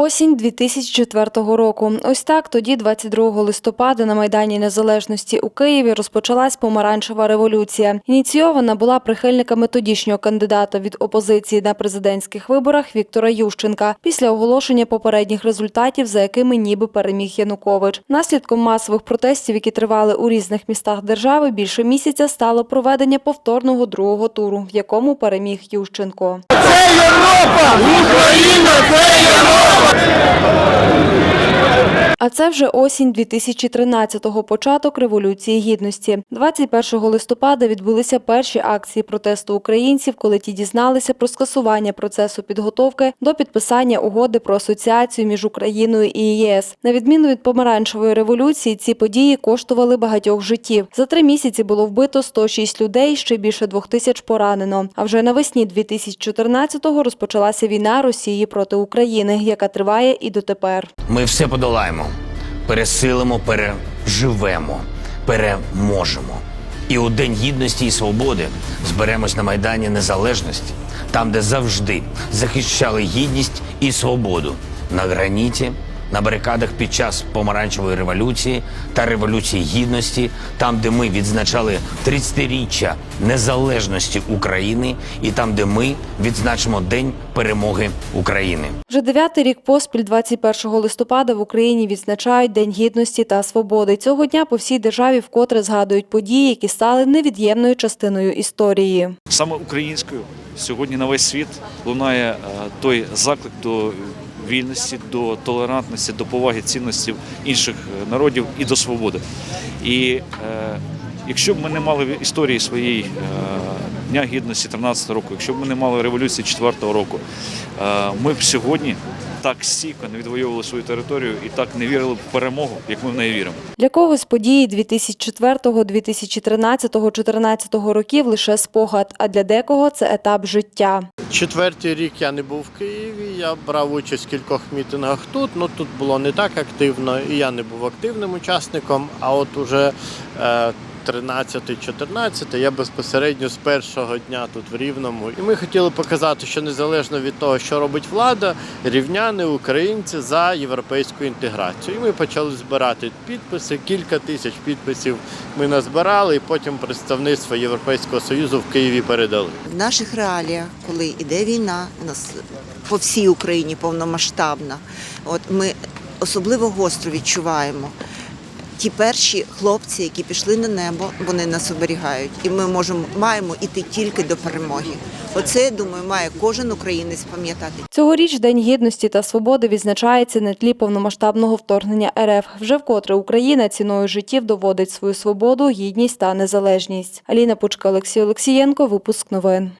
Осінь 2004 року. Ось так тоді, 22 листопада, на Майдані Незалежності у Києві розпочалась помаранчева революція. Ініційована була прихильниками тодішнього кандидата від опозиції на президентських виборах Віктора Ющенка після оголошення попередніх результатів, за якими ніби переміг Янукович. Наслідком масових протестів, які тривали у різних містах держави, більше місяця стало проведення повторного другого туру, в якому переміг Ющенко. Viva! А це вже осінь 2013-го, початок Революції Гідності. 21 листопада відбулися перші акції протесту українців, коли ті дізналися про скасування процесу підготовки до підписання угоди про асоціацію між Україною і ЄС. На відміну від помаранчевої революції, ці події коштували багатьох життів. За три місяці було вбито 106 людей, ще більше двох тисяч поранено. А вже навесні 2014-го розпочалася війна Росії проти України, яка триває і дотепер. Ми все подолаємо, пересилимо, переживемо, переможемо. І у День гідності і свободи зберемось на Майдані Незалежності, там, де завжди захищали гідність і свободу на граніті, на барикадах під час помаранчевої революції та революції гідності, там, де ми відзначали 30-річчя незалежності України, і там, де ми відзначимо День перемоги України. Вже дев'ятий рік поспіль, 21 листопада, в Україні відзначають День гідності та свободи. Цього дня по всій державі вкотре згадують події, які стали невід'ємною частиною історії. Саме українською сьогодні на весь світ лунає е, той заклик до вільності, до толерантності, до поваги цінностей інших е, народів і до свободи. І е, якщо б ми не мали в історії своєї е, Дня гідності 13 року, якщо б ми не мали революції 4-го року, е, ми б сьогодні так стійко не відвоювали свою територію і так не вірили в перемогу, як ми в неї віримо. Для когось події 2004, 2013, 2014 років лише спогад, а для декого це етап життя. Четвертий рік я не був в Києві. Я брав участь в кількох мітингах тут. Ну тут було не так активно, і я не був активним учасником. А от уже е, 13-14 я безпосередньо з першого дня тут в Рівному. І ми хотіли показати, що незалежно від того, що робить влада, рівняни, українці за європейську інтеграцію. І ми почали збирати підписи. Кілька тисяч підписів ми назбирали, і потім представництво Європейського союзу в Києві передали. В наших реаліях, коли йде війна, у нас по всій Україні повномасштабна, от ми особливо гостро відчуваємо. Ті перші хлопці, які пішли на небо, вони нас оберігають, і ми можемо маємо іти тільки до перемоги. Оце я думаю, має кожен українець пам'ятати. Цьогоріч День гідності та свободи відзначається на тлі повномасштабного вторгнення РФ. Вже вкотре Україна ціною життів доводить свою свободу, гідність та незалежність. Аліна Пучка, Олексій Олексієнко. Випуск новин.